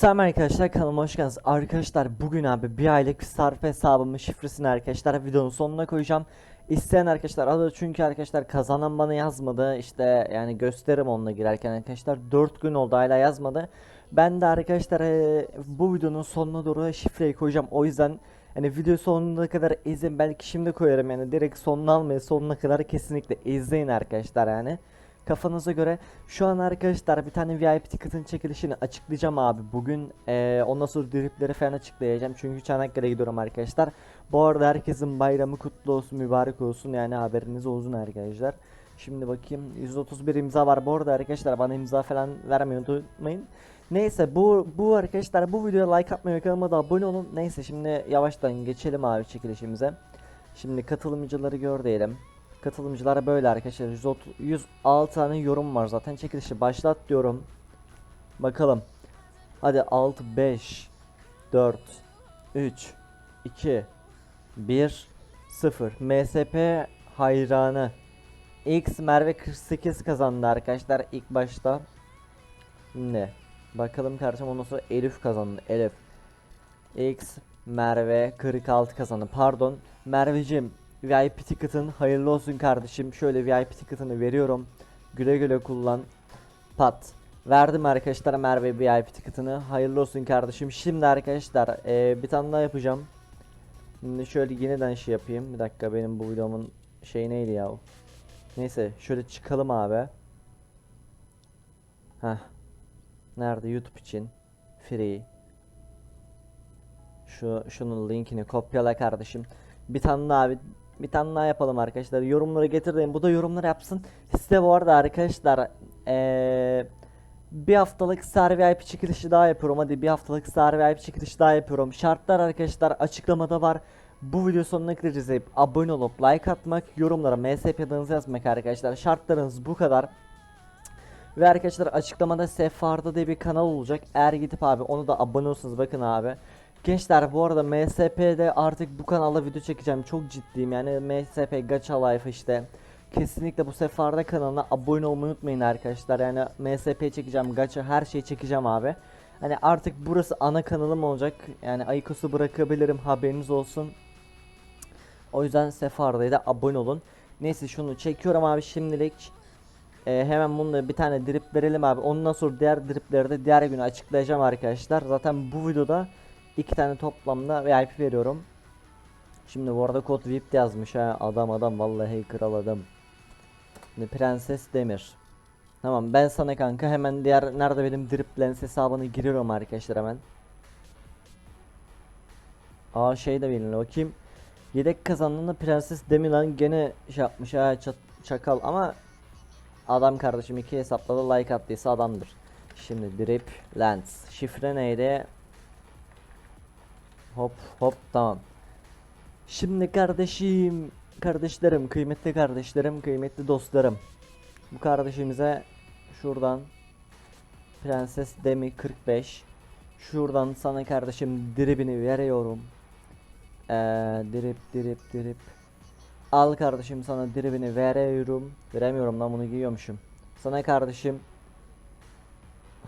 Selam arkadaşlar kanalıma hoş geldiniz. Arkadaşlar bugün abi bir aylık sarf hesabımın şifresini arkadaşlar videonun sonuna koyacağım. İsteyen arkadaşlar alır çünkü arkadaşlar kazanan bana yazmadı. İşte yani gösteririm onunla girerken arkadaşlar 4 gün oldu hala yazmadı. Ben de arkadaşlar eee, bu videonun sonuna doğru şifreyi koyacağım. O yüzden hani video sonuna kadar izin belki şimdi koyarım yani direkt sonuna almayın sonuna kadar kesinlikle izleyin arkadaşlar yani kafanıza göre. Şu an arkadaşlar bir tane VIP ticket'ın çekilişini açıklayacağım abi. Bugün eee ondan sonra dripleri falan açıklayacağım. Çünkü Çanakkale'ye gidiyorum arkadaşlar. Bu arada herkesin bayramı kutlu olsun, mübarek olsun. Yani haberiniz olsun arkadaşlar. Şimdi bakayım 131 imza var. Bu arada arkadaşlar bana imza falan vermeyi unutmayın. Neyse bu bu arkadaşlar bu videoya like atmayı ve da abone olun. Neyse şimdi yavaştan geçelim abi çekilişimize. Şimdi katılımcıları gör diyelim. Katılımcılar böyle arkadaşlar. 130 106 tane yorum var zaten. Çekilişi başlat diyorum. Bakalım. Hadi 6 5 4 3 2 1 0 MSP hayranı X Merve 48 kazandı arkadaşlar ilk başta. Şimdi bakalım kardeşim ondan sonra Elif kazandı. Elif X Merve 46 kazandı. Pardon. Merveciğim VIP ticket'ın hayırlı olsun kardeşim. Şöyle VIP ticket'ını veriyorum. Güle güle kullan. Pat. Verdim arkadaşlar Merve VIP ticket'ını. Hayırlı olsun kardeşim. Şimdi arkadaşlar eee, bir tane daha yapacağım. Şimdi şöyle yeniden şey yapayım. Bir dakika benim bu videomun şey neydi ya? Neyse şöyle çıkalım abi. Heh. Nerede YouTube için? Free. Şu şunun linkini kopyala kardeşim. Bir tane daha abi bir tane daha yapalım arkadaşlar. Yorumları getirdim. Bu da yorumları yapsın. Size bu arada arkadaşlar eee bir haftalık Star VIP çekilişi daha yapıyorum. Hadi bir haftalık Star VIP çekilişi daha yapıyorum. Şartlar arkadaşlar açıklamada var. Bu video sonuna kadar izleyip abone olup like atmak, yorumlara MSP adınızı yazmak arkadaşlar. Şartlarınız bu kadar. Ve arkadaşlar açıklamada Sefarda diye bir kanal olacak. Eğer gidip abi onu da abone olursanız bakın abi. Gençler bu arada MSP'de artık bu kanalda video çekeceğim. Çok ciddiyim yani MSP Gacha Life işte. Kesinlikle bu Sefarda kanalına abone olmayı unutmayın arkadaşlar. Yani MSP çekeceğim, Gacha her şeyi çekeceğim abi. Hani artık burası ana kanalım olacak. Yani Aykos'u bırakabilirim haberiniz olsun. O yüzden Sefarda'ya da abone olun. Neyse şunu çekiyorum abi şimdilik. Ee, hemen bununla bir tane drip verelim abi. Ondan sonra diğer dripleri de diğer günü açıklayacağım arkadaşlar. Zaten bu videoda iki tane toplamda VIP veriyorum. Şimdi bu arada kod VIP yazmış ha. Adam adam vallahi kral adam. Şimdi Prenses Demir. Tamam ben sana kanka hemen diğer nerede benim drip lens hesabını giriyorum arkadaşlar hemen. Aa şey de bilin bakayım. Yedek kazandığında Prenses Demilan gene şey yapmış ha çakal ama adam kardeşim iki hesapta da like attıysa adamdır. Şimdi drip lens. Şifre neydi? Hop hop tamam. Şimdi kardeşim, kardeşlerim, kıymetli kardeşlerim, kıymetli dostlarım. Bu kardeşimize şuradan Prenses Demi 45 Şuradan sana kardeşim dribini veriyorum. Ee, drip drip drip. Al kardeşim sana dribini veriyorum. Veremiyorum lan bunu giyiyormuşum. Sana kardeşim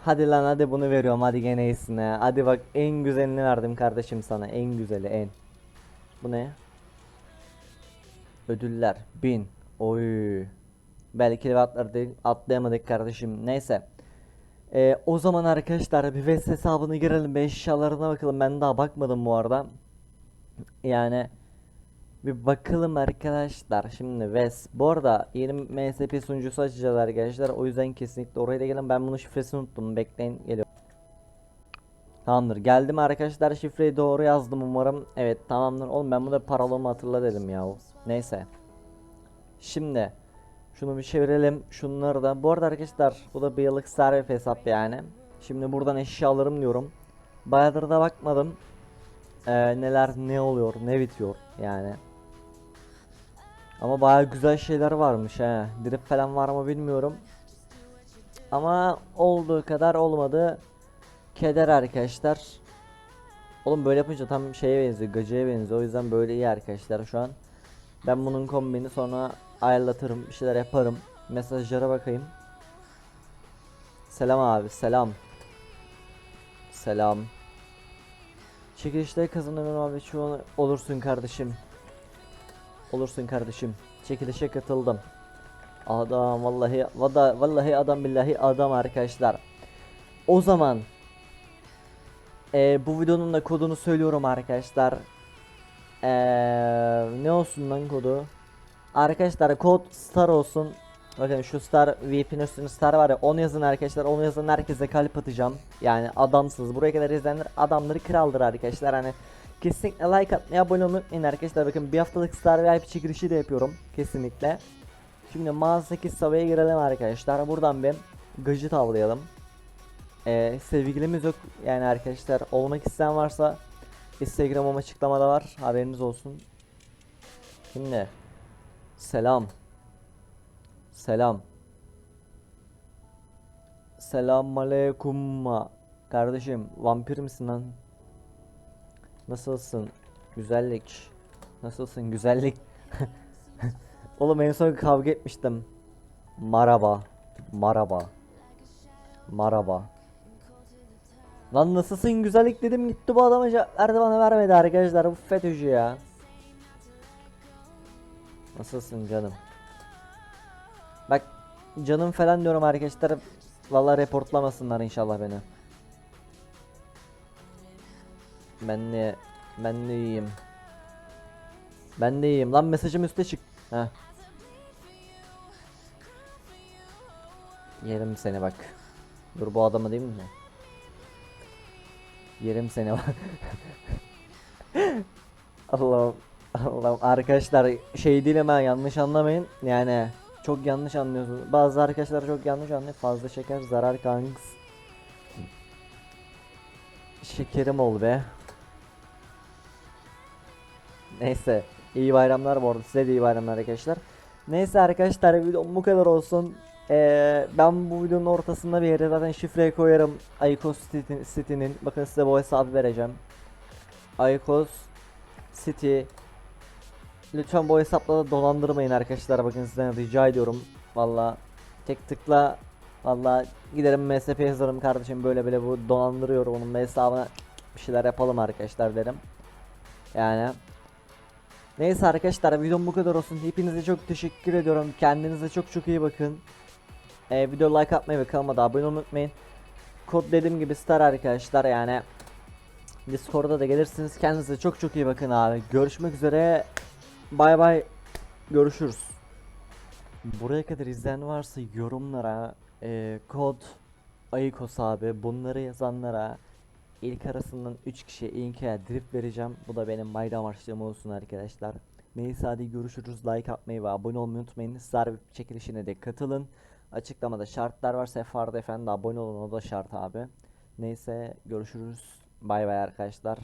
Hadi lan hadi bunu veriyorum hadi gene iyisine. Hadi bak en güzelini verdim kardeşim sana. En güzeli en. Bu ne? Ödüller 1000. Oy. Belki de atladık, atlayamadık kardeşim. Neyse. Ee, o zaman arkadaşlar bir VES hesabını girelim. 5 eşyalarına bakalım. Ben daha bakmadım bu arada. Yani bir bakalım arkadaşlar. Şimdi VES. Bu arada yeni MSP sunucusu açacağız arkadaşlar. O yüzden kesinlikle oraya da gelin. Ben bunun şifresini unuttum. Bekleyin geliyorum. Tamamdır. Geldim arkadaşlar. Şifreyi doğru yazdım umarım. Evet tamamdır. Oğlum ben bunu paralımı hatırla dedim ya. Neyse. Şimdi şunu bir çevirelim. Şunları da. Bu arada arkadaşlar bu da bir yıllık servis hesap yani. Şimdi buradan eşya alırım diyorum. Bayağıdır da bakmadım. Ee, neler ne oluyor ne bitiyor yani. Ama bayağı güzel şeyler varmış he. Drip falan var mı bilmiyorum. Ama olduğu kadar olmadı. Keder arkadaşlar. Oğlum böyle yapınca tam şeye benziyor, gacıya benziyor. O yüzden böyle iyi arkadaşlar şu an. Ben bunun kombini sonra ayarlatırım, bir şeyler yaparım. Mesajlara bakayım. Selam abi, selam. Selam. Çekilişte kazanan abi şu olursun kardeşim. Olursun kardeşim. Çekilişe katıldım. Adam vallahi vada, vallahi adam billahi adam arkadaşlar. O zaman eee, bu videonun da kodunu söylüyorum arkadaşlar. Eee, ne olsun lan kodu? Arkadaşlar kod star olsun. Bakın şu star VIP'nin üstünde star var ya onu yazın arkadaşlar. Onu yazan herkese kalp atacağım. Yani adamsız. Buraya kadar izleyenler adamları kraldır arkadaşlar. Hani kesinlikle like atmayı abone olmayı arkadaşlar. Bakın bir haftalık star VIP çekilişi de yapıyorum. Kesinlikle. Şimdi mağazadaki savaya girelim arkadaşlar. Buradan bir gadget avlayalım. Ee, sevgilimiz yok yani arkadaşlar. Olmak isteyen varsa Instagram'ım açıklamada var. Haberiniz olsun. Şimdi selam. Selam. Selam aleyküm. Kardeşim vampir misin lan? Nasılsın? Güzellik. Nasılsın güzellik? Oğlum en son kavga etmiştim. Maraba. Maraba. Maraba. Lan nasılsın güzellik dedim gitti bu adama cevap verdi bana vermedi arkadaşlar bu FETÖ'cü ya. Nasılsın canım? Bak canım falan diyorum arkadaşlar. Vallahi reportlamasınlar inşallah beni. Ben de ben de iyiyim. Ben de iyiyim. Lan mesajım üste çık. Heh. Yerim seni bak. Dur bu adamı değil mi? Yerim seni bak. Allah'ım. Allah'ım arkadaşlar şey değil hemen yanlış anlamayın. Yani çok yanlış anlıyorsunuz. Bazı arkadaşlar çok yanlış anlıyor. Fazla şeker zarar kanks. Şekerim ol be. Neyse. iyi bayramlar bu arada. Size de iyi bayramlar arkadaşlar. Neyse arkadaşlar videom bu kadar olsun. Ee, ben bu videonun ortasında bir yere zaten şifreyi koyarım. City- City'nin. Bakın size bu hesabı vereceğim. Aykos City. Lütfen bu hesapla da dolandırmayın arkadaşlar. Bakın sizden rica ediyorum. Valla tek tıkla Valla giderim MSP yazarım kardeşim böyle böyle bu dolandırıyor onun hesabına bir şeyler yapalım arkadaşlar derim. Yani Neyse arkadaşlar videom bu kadar olsun. Hepinize çok teşekkür ediyorum. Kendinize çok çok iyi bakın. Ee, video like atmayı ve kanalıma abone olmayı unutmayın. Kod dediğim gibi star arkadaşlar yani. Discord'da da gelirsiniz. Kendinize çok çok iyi bakın abi. Görüşmek üzere. Bay bay. Görüşürüz. Buraya kadar izleyen varsa yorumlara e, kod Ayikos abi bunları yazanlara ilk arasından 3 kişiye ilke drip vereceğim. Bu da benim bayram harçlığım olsun arkadaşlar. Neyse hadi görüşürüz. Like atmayı ve abone olmayı unutmayın. Sizler çekilişine de katılın. Açıklamada şartlar var. Sefarda efendi abone olun o da şart abi. Neyse görüşürüz. Bay bay arkadaşlar.